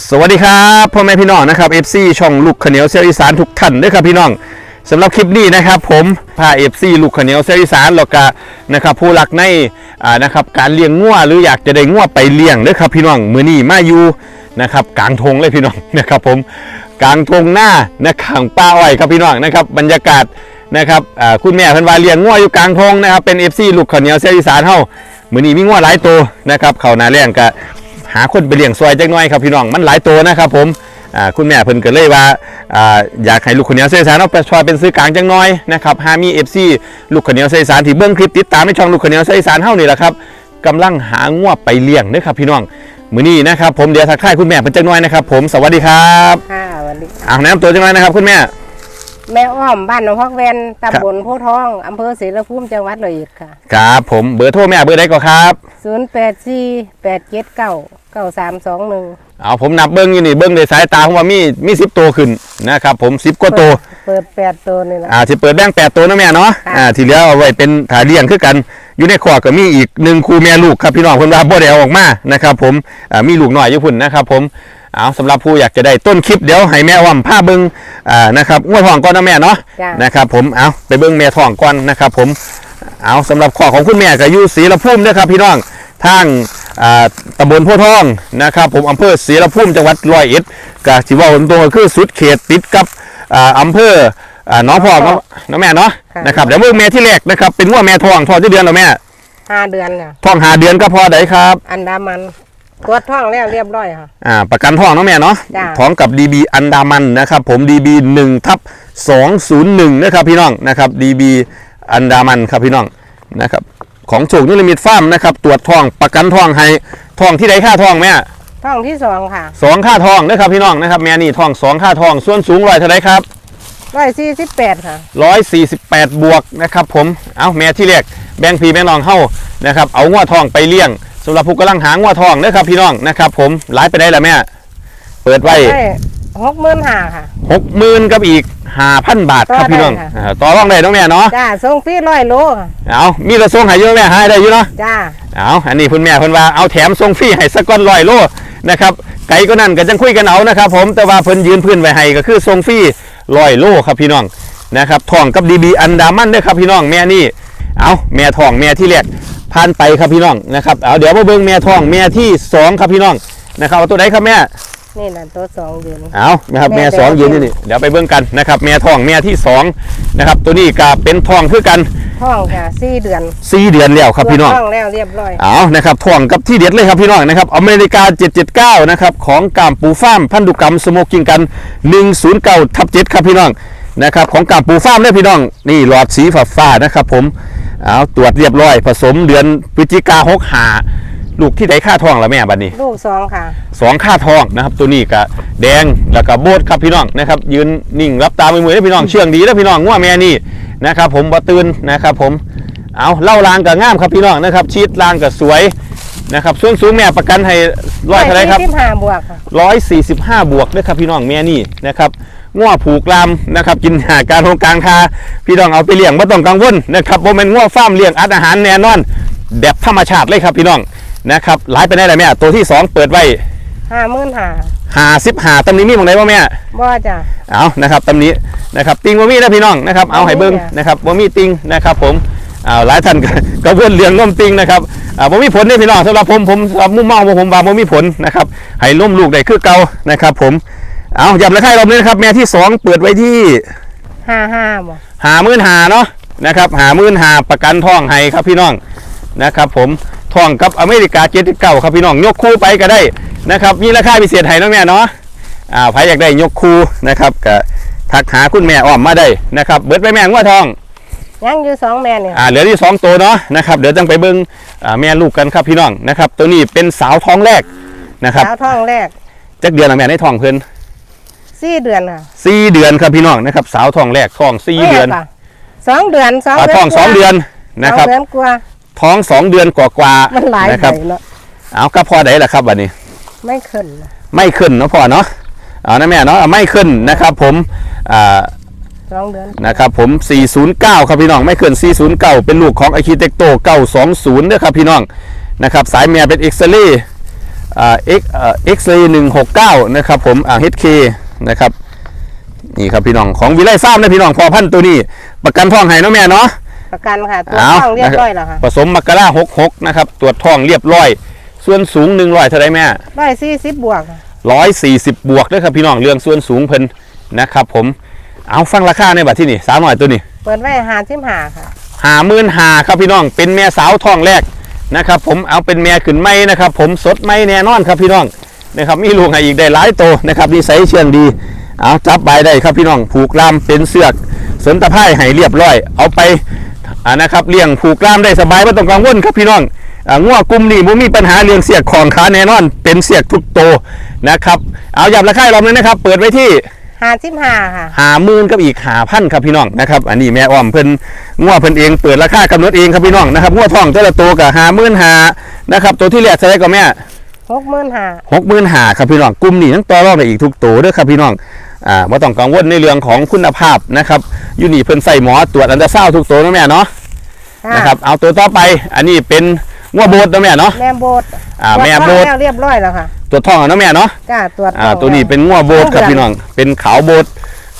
สวัสดีครับพ่อแม่พี่น้องนะครับ FC ช่องลูกขาเนียวเซลอีสานทุกท่านด้วยครับพี่น้องสำหรับคลิปนี้นะครับผมพา FC ลูกขาเนียวเซลอีสานแล้วก็นะครับผู้รักในอ่านะครับการเลี้ยงงัวหรืออยากจะได้งัวไปเลี้ยงด้วยครับพี่น้องมือนี้มาอยู่นะครับกลางทงเลยพี่น้องนะครับผมกลางทงหน้านะครับป้าอ้อยครับพี่น้องนะครับบรรยากาศนะครับคุณแม่เพิ่นว่าเลี้ยงงัวอยู่กลางทงนะครับเป็น FC ลูกขาเนียวเซลอีสานเฮามือนี้มีงัวหลายตัวนะครับเขานาแรงก็ หาคนไปเลี้ยงซอยจักหน่อยครับพี่น้องมันหลายตัวนะครับผมอ่าคุณแม่เพิ่นก็เลยว่าอ่าอยากให้ลูกคนเหนียวเซยสารเอาไปช่วยเป็นซื้อกลางจังน้อยนะครับหามี FC ลูกคนเหนียวเซยสารที่เบิ่งคลิปติดตามในช่องลูกคนเหนียวเซยสารเฮานี่แหละครับกำลังหางัวไปเลี้ยงเด้อครับพี่น้องมื้อนี้นะครับผมเดี๋ยวทักทายคุณแม่เพิ่นจักหน่อยนะครับผมสวัสดีครับค่ะสวันนี้อ่าแนะนำตัวจังหน่อยนะครับคุณแม่ แม่อ้อมบ้านหนองพักแวนตำบลโพธิ์ทองอำเภอศรีละภูมิจังหวัดร้อยเอ็ดค่ะครับผมเบอร์โทรแม่เบอร์ใดก็ครับ 0 8 4 8 7 9 9 3 2 1เอาผมนับเบิ่งอยู่นี่เบิ่งด้วยสายตาผมว่ามีมี10ตัวขึ้นนะครับผม10กว่าตัวเปิด8ตัวนี่แหละอ่าที่เปิดแบงค์แปดตัวนะแม่เนาะค่ะอ่าที่เหลือเอาไว้เป็นถาเลี้ยงคือกัน อยู่ในขวก็มีอีกหนึ่งคูแม่ลูกครับพี่น้องเพิ่นว่าบ่ได้เอาออกมานะครับผมอ่ามีลูกหน่อยอยู่พุ่นนะครับผมเอาสำหรับผู้อยากจะได้ต้นคลิปเดี๋ยวให้แม่ว่ำผ้าเบิงอ่านะครับงวดทองก่อนนะแม่เนาะจ้ะนะครับผมเอาไปเบิงแม่ทองก่อนนะครับผมเอาสำหรับข้อของคุณแม่ก็อยู่ศรีละพุ่มเด้อครับพี่น้องทางอ่า ตำบลโพธิ์ทองนะครับ ผมอำเภอศรีละพุ่มจังหวัดร้อยเอ็ดก็สิเว่าตรงๆก็คือสุดเขตติดกับอ่าอำเภออ่าหน้องพอกเนาะเนาะแม่เนาะค่ะนะครับเดี๋ยวเบิ่งแม่ที่แรกนะครับเป็นว่าแม่ทองทองที่เดือนแล้วแม่5เดือนค่ะทองหาเดือนก็พอได้ครับ อันดามันตรวจท้องแล้วเรียบร้อยค่ะอ่าประกันทองเนาะแม่เนาะจ้ะท้องกับ DB อันดามันนะครับผม DB 1ทับ201นะครับพี่น้องนะครับ DB อันดามันครับพี่น้องนะครับ ของโชคนิรมิตฟาร์มนะครับตรวจทองประกันทองให้ทองที่ใดค่าทองแม่ท้องที่สองค่ะสองค่าทองนะครับพี่น้องนะครับแม่นี่ทองสองค่าทองส่วนสูงร้อยเท่าไรครับ148ค่ะ148บวกนะครับผมเอาแม่ที่แรกแบงค์พีแบงค์นองเข้านะครับเอางัวทองไปเลี้ยงสำหรับผู้กำลังหางัวทองนะครับพี่น้องนะครับผมหลายไปได้แล้วแม่ เปิดไว้ ได้65,000ค่ะ หกหมื่นกับอีกห้าพันบาทครับต่อได้พี่น้องค่ะ อ่าต่อรองได้น้องแม่เนาะจ้าส่งฟรีร้อยโลค่ะเอามีกระทรวงหายเยอะแม่หายได้อยู่เนาะจ้าเอาอันนี้คุณแม่เพิ่นว่าเอาแถมส่งฟรีให้สักก้อนร้อยโลนะครับไก่ก็นั่นก็จังคุยกันเอานะครับผมแต่ว่าเพิ่นยืนพื้นไว้ให้ก็คือส่งฟรีร้อยโลครับพี่น้องนะครับทองกับดีบีอันดามันเด้อครับพี่น้องแม่นี่เอาแม่ทองแม่ที่แรกผ่านไปครับพี่น้องนะครับเอาเดี๋ยวมาเบิ่งแม่ทองแม่ที่สองครับพี่น้องนะครับเอาตัวไหนครับแม่ นี่น่ะตัวสองเดือนเอานะครับแม่แม่สองเดี๋ยืยนวนี่นี่เดี๋ยวไปเบิ่งกันนะครับแม่ทองแม่ที่สองนะครับตัวนี้ก็เป็นทองคือกันท้องค่ะ4เดือนสี่เดือนแล้วครับพี่น้องตวจท้องแล้วเรียบร้อย เอานะครับทองกับที่เด็ดเลยครับพี่น้องนะครับ อเมริกา 779 นะครับ ของกามปูฟาร์มพันธุกรรมสโมกิงกัน 109ทับ7ครับพี่น้องนะครับ ของกามปูฟาร์มเนี่ยพี่น้อง นี่หลอดสีฟ้าฟ้าๆนะครับผม เอาตรวจเรียบร้อย ผสมเดือนพฤศจิกาหกหา ลูกที่ไหนค่าทองแล้วแม่บัดนี้ลูกสองค่ะสองค่าทองนะครับ ตัวนี้ก็แดงแล้วก็โบดครับพี่น้องนะครับ ยืนนิ่งรับตามือมือได้พี่น้องเชื่องดีแล้วพี่น้องง่วแม่นี่นะครับ ผมบ่ตื่นนะครับผมเอาเล่ารางกับง่ามครับพี่น้องนะครับชีดรางกับสวยนะครับส่วนสูงแม่ประกันให้ร้อยเท่าไหรครับสิบห้าบวกค่ะร้อยสี่สิบห้าบวกด้วยครับพี่น้องแม่นี่นะครับง่วผูกลามนะครับกินหาการโรงกลางคาพี่น้องเอาไปเลี้ยงไม่ต้องกังวลนะครับโมเมนง่วฟาร์มเลี้ยงอัดอาหารแน่นอน แบบธรรมชาติเลยครับพี่น้อง นะครับหลายไปได้เลยแม่ตัวที่สองเปิดไว้ห้าหมื่นห้าหาสิบหาตำนี้มีหมองไหนบ่แม่บ่จ้ะเอานะครับตำนี้นะครับติงบ่มีนะพี่น้องนะครับเอาให้เบิ้งบ่มีอะนะครับบ่มีติงนะครับ ผมเอาหลายท่านก็ก็เพื่อนเลี้ยงน้มติงนะครับอ่าบ่มีผลเนี่ยพี่น้องสำหรับผมผมสำหรับมุมมองของผมว่าบ่มีผลนะครับให้ล้มลูกได้คือเก่านะครับ ผมเอาย้ำราคารอบนี้นะครับแม่ที่สองเปิดไว้ที่ห้าห้าบ่หามื่นหาเนาะนะครับหามื่นหาประกันทองให้ครับพี่น้องนะครับ ผม ทองกับอเมริกาเจ็ดเก้าครับพี่น้องยกคู่ไปก็ได้นะครับมีราคาพิเศษให้น้องแม่เนาะอ่าใครอยากได้ยกคู่นะครับก็ทักหาคุณแม่อ้อมมาได้นะครับเบิดไปแม่งว่าทองยังอยู่สองแม่เนี่ยอ่าเหลือที่สองตัวเนาะนะครับเดี๋ยวต้องไปเบิ้งอ่าแม่ลูกกันครับพี่น้องนะครับ ตัวนี้เป็นสาวท้องแรกนะครับสาวท้องแรกจักเดือนละแม่ในท้องเพิ่นสี่เดือนค่ะสี่เดือนครับพี่น้องนะครับ สาวท้องแรกท้องสี่เดือนแม่ค่ะสองเดือนสองอ่าเดือนท้องสองเดือนนะครับสองเดือนกว่า ท้องสองเดือนกว่าๆมันหลายนะครับใบเนาะเอาก็พอได้แหละครับวันนี้ ไม่ขึ้นนะไม่ขึ้นเนาะพ่อเนาะเอานะแม่เนาะเอาไม่ขึ้นนะครับผมอ่า สองเดือน นะครับผม 409 ครับพี่น้อง ไม่ขึ้น409 เป็นลูกของ Architecto 920ด้วยครับพี่น้อง นะครับ สายเมียเป็นเอ็กซเรย์อ่า X เอ่อ X-ray 169 นะครับผม อ่า HK นะครับ นี่ครับพี่น้อง ของวิไลฟาร์มนะพี่น้อง พอพันธุ์ตัวนี้ ประกันทองให้เนาะแม่เนาะ ประกันค่ะตัวเอาท้องเรียบร้อยแล้วค่ะผสมมักกะลา66นะครับตรวจท้องเรียบร้อย ส่วนสูง100เท่าไรแม่ร้อยสี่สิบบวกค่ะ140บวกเด้อครับพี่น้องเรื่องส่วนสูงเพิ่นนะครับ ผมเอาฟังราคาในบัดที่นี่สาวหน่อยตัวนี้เปิดไว้หาสิบหาค่ะหาหมื่นหาครับพี่น้องเป็นแม่สาวท้องแรกนะครับ ผมเอาเป็นแม่ขึ้นไม่นะครับ ผมสดไม่แน่นอนครับพี่น้องนะครับมีลูกให้อีกได้หลายโตวนะครับนิสัยเชื่องดีเอาจับใบได้ครับพี่น้องผูกล่ามเป็นเสือกเสริมตะไคร่ให้เรียบร้อย เอาไป อ่านะครับเลี้ยงผูกล่ามได้สบายไม่ต้องกังวลครับพี่น้องอ่าง่วกลุ่มนี่บ่มีปัญหาเลี้ยงเสียกของขาแน่นอน เป็นเสียกทุกโตวนะครับ เอาหยับราคาเราเลยนะครับ เปิดไว้ที่หาสิบหาค่ะหาหมื่นกับอีกหาพันครับพี่น้องนะครับ อันนี้แม่อ้อมเพิ่นงัวเพิ่นเองเปิดราคากำหนดเองครับพี่น้องนะครับงัวทองแต่ละตัวกับหาหมื่นหานะครับตัวที่แรกใช้ก็แม่หกหมื่นหาหกหมื่นหาครับพี่น้องกลุ่มนี้ทั้งต่อรองได้อีกทุกตัวเด้อครับพี่น้อง อ่าไม่ต้องกังวลในเรื่องของคุณภาพนะครับอยู่นี่เพิ่นใส่หมอตรวจอันตราซาวด์ทุกตัวนะแม่เนาะค่ะนะครับเอาตัวต่อไปอันนี้เป็นงัวโบดนะแม่เนาะแม่โบดอ่าแม่ตรวจโบดท้องแล้วเรียบร้อยแล้วค่ะตัวทองอะเนาะแม่เนาะจ้าตรวจอ่าท้องตัวนี้เป็นงัวโบดครับพี่น้องเป็นขาวโบด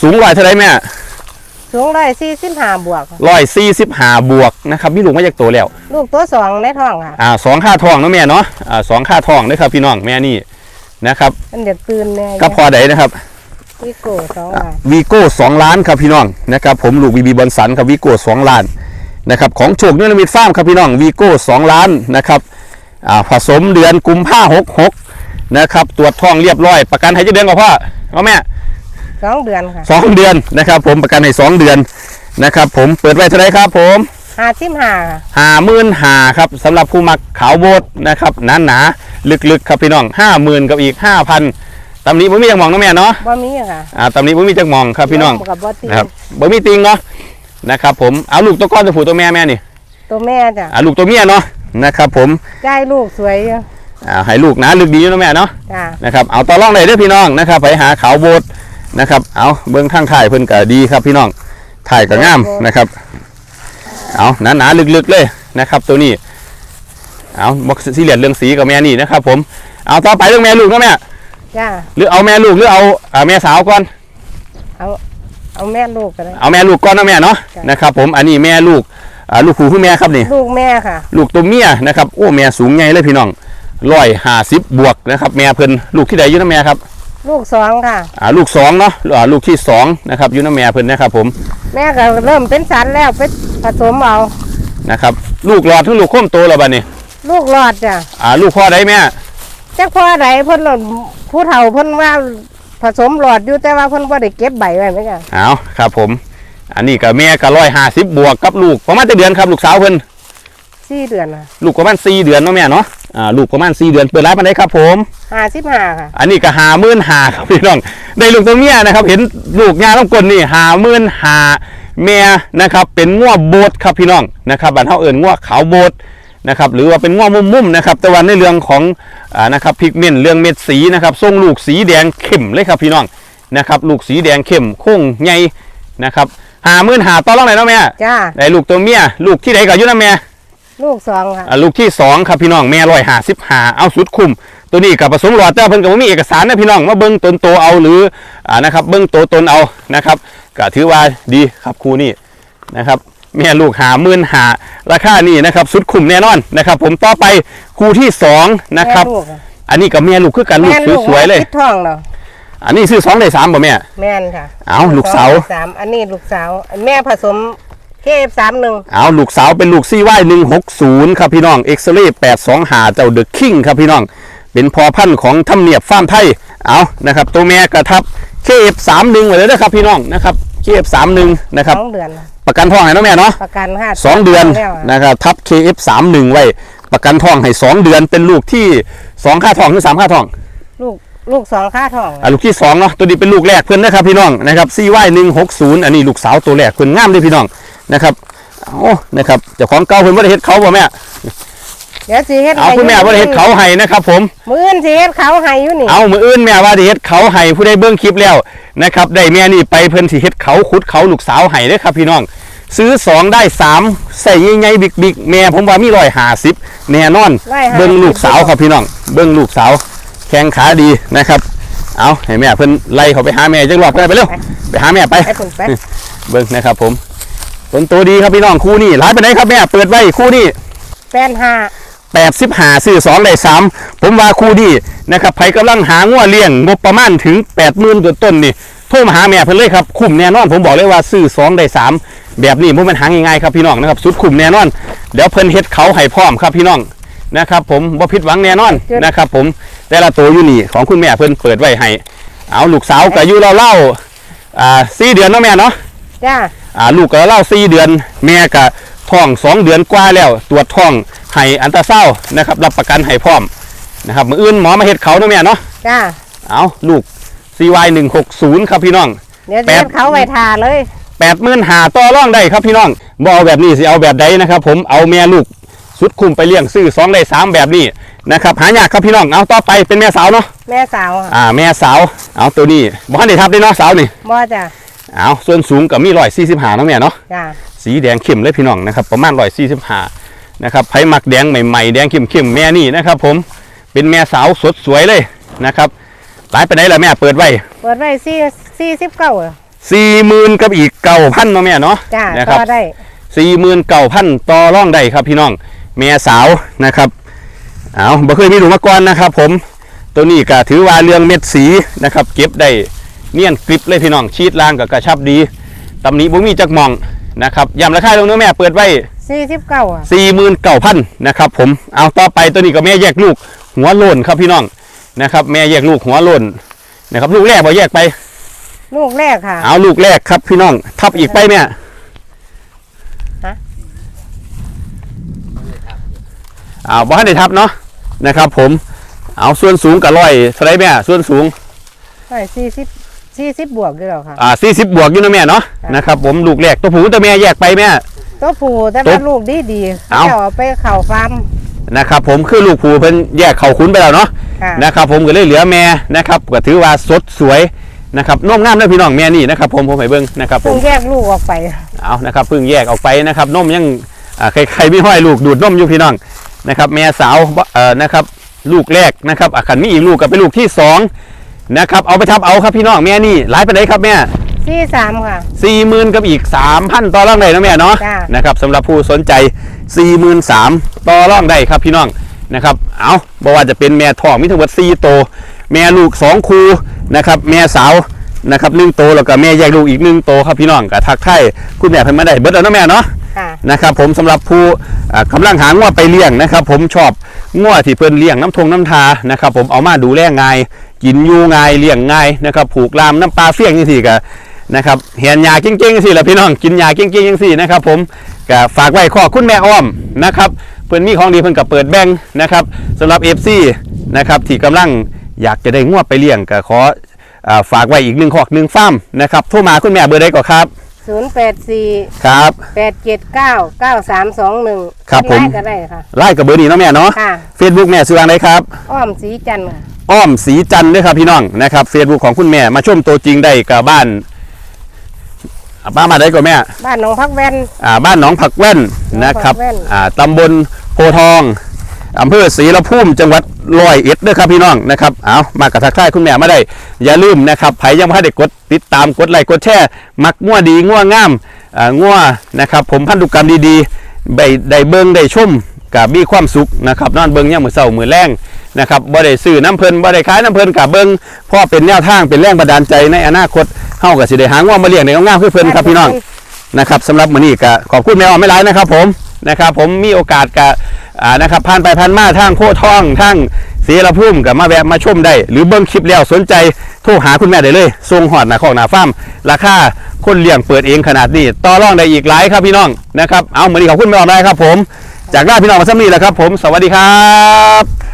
สูงร้อยเท่าไรแม่สูงร้อยสี่สิบห้าบวกค่ะร้อยสี่สิบห้าบวกนะครับมีลูกมาจากตัวแล้ว ลูกตัวสองในท้องค่ะอ่าสองค่าทองเนาะแม่เนาะอ่าสองค่าทองนะครับพี่น้องแม่นี่นะครับมันเด็กตื่นแม่ก็พอได้นะครับ พี่โก้สองบาทวีโก้สองล้านครับพี่น้องนะครับผมลูกบีบีบอลสันครับวีโก้สองล้านนะครับของโชคเนื้อมิดฟาร์มครับพี่น้องวีโก้สองล้านนะครับอ่าผสมเดือนกุมภาหกหกนะครับตรวจทองเรียบร้อย ประกันให้จะเดือนกว่าพ่อเอาแม่สองเดือนค่ะสองเดือนนะครับผมประกันให้สองเดือนนะครับผมเปิดไว้เท่าไหรครับผมหาสิบหาค่ะหาหมื่นหาครับสำหรับผู้มักขาวโบดนะครับหนาหนาๆลึกๆครับพี่น้องห้าหมื่นกับอีกห้าพัน ตำนี้ผมมีจังมองเนาะแม่เนาะบ่มีค่ะอ่าตำนี้ผมมีจังมองครับพี่น้องกับบ่ตีนะครับบ่มีติงเนาะนะครับ ผมเอาลูกตัวก้อนตัวผู้ตัวแม่แม่นี่ตัวแม่จ้ะอ่าลูกตัวเมียเนาะนะครับ ผมใจลูกสวยอยู่อ่าให้ลูกหนาลึกดีเนาะแม่เนาะจ้านะครับเอาต่อรองเลยเด้อพี่น้องนะครับ ไปหาขาวโบดนะครับ เอาเบิ้งข้างถ่ายเพิ่นก็ดีครับ พี่น้องถ่ายก็งามนะครับ เอาหนาหนาๆลึกๆเลยนะครับ ตัวนี้เอาบอกสีเหลืองเรื่องสีกับแม่นี่นะครับ ผมเอาต่อไปเรื่องแม่ลูกเนาะแม่ จ้าหรือเอาแม่ลูกหรือเอาอ่าแม่สาวก่อน เอาเอาแม่ลูกกันเลยเอาแม่ลูกก่อนเนาะแม่เนาะจ้ะ นะครับ ผมอันนี้แม่ลูกอ่าลูกผู้คือแม่ครับนี่ ลูกแม่ค่ะลูกตัวเมียนะครับโอ้แม่สูงใหญ่เลยพี่น้องร้อยห้าสิบบวกนะครับแม่เพิ่นลูกที่ใดอยู่นะแม่ครับลูกสองค่ะ อ่าลูกสองเนาะอ่าลูกที่สองนะครับอยู่นะแม่เพิ่นนะครับผมแม่ก็เริ่มเป็นสันแล้วไปผสมเอานะครับลูกหลอดทั้งลูกโค้มโตแล้วบัดนี้ลูกหลอดจ้ะอ่าลูกพ่อได้แม่ จักพ่อใดเพิ่นหล่นผู้เฒ่าเพิ่นว่าผสมหลอดอยู่แต่ว่าเพิ่นบ่ได้เก็บใบไว้ไหมจ้ะเอาครับผม อันนี้ก็แม่ก็ร้อยห้าสิบบวกกับลูกประมาณจะเดือนครับลูกสาวเพิ่นสี่เดือนค่ะลูกประมาณสี่เดือนเนาะแม่เนาะอ่าลูกประมาณสี่เดือนเปิดร้านมาได้ครับผมห้าสิบห้าค่ะอันนี้ก็หาหมื่นหาครับพี่น้องได้ลูกตัวเมียนะครับ เห็นลูกยาต้องกลนี่หาหมื่นหาเมียนะครับ เป็นง่วโบดครับพี่น้องนะครับบ้านเฮาเอิ้นง่วขาวโบด นะครับหรือว่าเป็นง่วมุมๆนะครับแต่ว่าในเรื่องของอ่านะครับพิกเมนต์เรื่องเม็ดสีนะครับทรงลูกสีแดงเข้มเลยครับพี่น้องนะครับลูกสีแดงเข้มโค้งใหญ่นะครับหาหมื่นหาต่อรองไหนเนาะแม่จ้าได้ลูกตัวเมียลูกที่ไหนก็อยู่นะแม่ลูกสองค่ะอ่าลูกที่สองครับพี่น้องแม่ร้อยหาสิบหาเอาสุดคุ้มตัวนี้กับผสมหลอดแต่ว่าเพิ่นก็บ่มีเอกสารนะพี่น้องมาเบิ้งตนโตเอาหรืออ่านะครับเบิ้งโตตนเอานะครับก็ถือว่าดีครับครูนี่นะครับ แม่ลูกหาหมื่นหาราคานี่นะครับ สุดคุ้มแน่นอนนะครับ ผมต่อไปครูที่สองนะครับ แม่ลูกค่ะอันนี้กับแม่ลูกคือกันลูกแม่ลูกสวยๆเลย คิดท้องเนาะอันนี้ซื้อสองได้สามป่ะแม่ แม่นค่ะเอาลูกสาว สามอันนี้ลูกสาวแม่ผสมเคฟสามหนึ่งเอาลูกสาวเป็นลูกซี่ว่ายหนึ่งหกศูนย์ครับพี่น้องเอ็กซเรย์แปดสองหาเจ้าเดอะคิงครับพี่น้อง เป็นพอพันธุ์ของทำเนียบฟาร์มไทยเอานะครับ ตัวแม่กระทับเคฟสามหนึ่งไว้เลยนะครับพี่น้องนะครับ เคฟสามหนึ่งนะครับ สองเดือนค่ะประกันทองให้เนาะแม่เนาะประกันค่ะสองเดือนแล้วค่ะนะครับทับ KF สามหนึ่งไว้ ประกันทองให้สองเดือนเป็นลูกที่สองค่าทองหรือสามค่าทอง ลูกลูกสองค่าทอง อะลูกที่สองเนาะตัวนี้เป็นลูกแรกเพื่อนนะครับพี่น้องนะครับ CY หนึ่งหกศูนย์อันนี้ลูกสาวตัวแรกเพื่อนงามเลยพี่น้องนะครับโอ้นะครับเจ้าของเก่าเพื่อนว่าได้เฮ็ดเขาบ่แม่ เดี๋ยวสิเฮ็ดเอาคุณแม่ว่าได้เฮ็ดเขาให้นะครับ ผมมื้ออื่นสิเฮ็ดเขาให้อยู่นี่เอามืออื่นแม่ว่าได้เฮ็ดเขาให้ผู้ใดเบิ่งคลิปแล้วนะครับได้แม่นี่ไปเพิ่นสิเฮ็ดเขาขุดเขาลูกสาวให้เด้อครับ พี่น้อง ซื้อสองได้สามใส่ใหญ่ๆบิ๊กๆแม่ผมว่ามีร้อยหาสิบแน่นอน150เบิ้งลูกสาวครับพี่น้อง เบิ้งลูกสาว แข้งขาดีนะครับ เอาให้แม่เพิ่นไล่เขาไปหาแม่จังหวะไปเร็วไปหาแม่ไปไปผุนไปเบิ้งนะครับผมต้นตัวดีครับพี่น้องคู่นี้ร้ายไปไหนครับแม่เปิดไว้คู่นี้แปดห้า แปดสิบหาซื้อสองได้สามผมว่าคู่นี้นะครับใครกำลังหางัวเลี้ยงงบประมาณถึงแปดหมื่นต้นๆนี่โทรมาหาแม่เพิ่นเลยครับคุ้มแน่นอน ผมบอกเลยว่าซื้อสองได้สามแบบนี้มันเป็นหางง่ายๆครับพี่น้องนะครับสุดคุ้มแน่นอนเดี๋ยวเพิ่นเฮ็ดเขาให้พร้อมครับพี่น้องนะครับ ผมบ่ผิดหวังแน่นอนนะครับผมแต่ละตัวอยู่นี่ของคุณแม่เพิ่นเปิดไว้ให้เอาลูกสาวก็อยู่เล่าๆอ่าสี่เดือนเนาะแม่เนาะจ้าอ่าลูกก็เล่าสี่เดือน แม่ก็ท้องสองเดือนกว่าแล้วตรวจท้อง ให้อันตราเศร้าวด์นะครับรับประกันให้พร้อมนะครับมืออื่นหมอมาเฮ็ดเขาเนาะแม่เนาะจ้าเอาลูก CY 1 6 0ครับพี่น้องเดี๋ยวแปเดี๋ดยวเขาไว้ทาเลย8มื่นหาต่อร่องได้ครับพี่น้องบ่เอาแบบนี้สิเอาแบบใดนะครับ ผมเอาแม่ลูกสุดคุ้มไปเลี้ยงซื้อสองได้สามแบบนี้นะครับหายากครับพี่น้องเอาต่อไปเป็นแม่สาวเนาะแม่สาวอะอ่าแม่สาวเอาตัวนี้บ่ทันได้ทับได้เนาะสาวนี่บ่จ้าเอาส่วนสูงก็มีร้อยสี่สิบห้าเนาะแม่เนาะจ้าสีแดงเข้มเลยพี่น้องนะครับประมาณร้อยสี่สิบห้า นะครับไผ่มักแดงใหม่ๆแดงเข้มๆแม่นี่นะครับผมเป็นแม่สาวสดสวยเลยนะครับหลายไปไหนล่ะแม่เปิดไว้เปิดไว้สี่สี่สิบเก้าอะสี่หมื่นกับอีกเก้าพันเนาะแม่เนาะจ้านะคต่รับอได้สี่หมื่นเก้าพันต่อร่องได้ครับพี่น้องแม่สาวนะครับเอาบ่เคยมีหนูมาก่อนนะครับ ผมตัวนี้ก็ถือว่าเรื่องเม็ดสีนะครับ เก็บได้เนียนกริบเลยพี่น้องชีดล่างกับกระชับดีตำหนิบ่มีจักหมองนะครับย้ำราคาลงเนื้อแม่เปิดไว้ สี่สิบเก้าอะสี่หมื่นเก้าพันนะครับผมเอาต่อไปตัวนี้ก็แม่แยกลูกหัวโลนครับพี่น้องนะครับ แม่แยกลูกหัวโลนนะครับ ลูกแรกบ่แยกไป ลูกแรกค่ะ เอาลูกแรกครับพี่น้อง ทับอีกไปแม่ฮะเอาบ่ให้ได้ทับเนาะนะครับ ผมเอาส่วนสูงกับร้อยเท่าไรแม่ส่วนสูงใช่สี่สิบสี่สิบบวกด้วยหรอค่ะอ่าสี่สิบบวกอยู่นะแม่เนาะค่ะนะครับผมลูกแรกตัวผู้ตัวแม่แยกไปแม่ ตัวผู้แต่ตัว่าวลูกดีดีๆเอาเขาเอาไปเข่าฟาร์มนะครับผมคือลูกผู้เพิ่นแยกเข่าคุ้นไปแล้วเนาะค่ะนะครับผมก็เลยเหลือแม่นะครับก็ถือว่าสดสวยนะครับนมงามเลยพี่น้องแม่นี่นะครับผมผมให้เบิ่งนะครับผเพิ่งมแยกลูกออกไปเอานะครับเพิ่งแยกออกไปนะครับนมยังอ่าใครใครไม่ห้อยลูกดูดนมอยู่พี่น้องนะครับแม่สาวเอ่อนะครับลูกแรกนะครับอาขันมีอีกลูกก็เป็นลูกที่สองนะครับเอาไปทับเอาครับพี่น้องแม่นี่หลายไปไหนใดครับแม่ สี่สามค่ะ สี่หมื่นกับอีกสามพันต่อร่องได้นะแม่เนาะจ้านะครับสำหรับผู้สนใจสี่หมื่นสามต่อร่องได้ครับพี่น้องนะครับเอาบอกว่าจะเป็นแม่ทองมีทั้งหมดสี่โตวแม่ลูกสองคูนะครับแม่สาวนะครับหนึ่งโตวแล้วก็แม่แยกลูกอีกหนึ่งโตวครับพี่น้องกับทักไทายคุณแม่เพิ่นมาได้เบิดแล้วเนาะแม่เนาะ ค่ะ นะครับผมสำหรับผู้อ่ากำลังหางัวไปเลี้ยงนะครับ ผมชอบงัวที่เพิ่นเลี้ยงน้ำทงน้ำทานะครับ ผมเอามาดูแลง่าย กินอยู่ง่ายเลี้ยงง่ายนะครับ ผูกลามน้ำปลาเฟี้ยงนี่สิกะ นะครับเห็นยาเก่งๆสิละพี่น้องกินยาเก่งๆยังสินะครับ ผมก็ฝากไว้ข้อคุณแม่อ้อมนะครับเพิ่นมีของดีเพิ่นกับเปิดแบงค์นะครับสำหรับ FC นะครับที่กำลังอยากจะได้งัวไปเลี้ยงก็ขออ่าฝากไว้อีกหนึ่งขอกหนึ่งฟาร์มนะครับโทรมาคุณแม่เบอร์ใดก่อนครับศูนย์แปดสี่ครับแปดเจ็ดเก้าเก้าสามสองหนึ่งครับผมก็ได้ค่ะไล่กับเบอร์นี้เนาะแม่เนาะค่ะเฟซบุ๊กแม่ซื้อวางไหนครับ อ้อมสีจันทร์ค่ะอ้อมสีจันทร์ด้วยครับพี่น้องนะครับเฟซบุ๊กของคุณแม่มาชมตัวจริงได้กับบ้านอ่า บ้านมาได้ก่อนแม่ บ้านหนองพักแว่น อ่าบ้านหนองผักแว่นนะครับหนองผักแว่น อ่าตำบลโพทองอำเภอศรีละพุ่มจังหวัดร้อยเอ็ดด้วยครับพี่น้องนะครับเอามากระทักทายคุณแม่มาได้ อย่าลืมนะครับใครยังไม่ได้กดติดตามกดไลค์กดแชร์มักง่วดีง่วงามอ่าง่วนะครับ ผมพันธุกรรมดีๆได้ได้เบิ้งได้ชมกับมีความสุขนะครับนอนเบิ้งย่ามมือเศร้ามือแรง นะครับบ่ได้ซื้อน้ำเพลินบ่ได้ขายน้ำเพลินกับเบิ้งพ่อเป็นแนวทางเป็นแรงบันดาลใจในอนาคตเฮากับสิได้หาง่วมาเลี้ยงในงามๆคือเพลินครับพี่น้องนะครับสำหรับมื้อนี้ก็ขอบคุณแม่ออมไม่ร้ายนะครับผมนะครับผมมีโอกาสกับอ่านะครับผ่านไปผ่านมาทางโคท่องทางเสียรพุ่มกับมาแวะมาชมได้ หรือเบิ้งคลิปแล้วสนใจโทรหาคุณแม่ได้เลยทรงหอดหนาของหนาฟ้ามราคาคนเลี้ยงเปิดเองขนาดนี้ต่อรองได้อีกหลายครับพี่น้องนะครับเอามื้อนี้ขอบคุณแม่ออมได้ครับผม จากลาพี่น้องมาสักนี้แหละครับผม สวัสดีครับ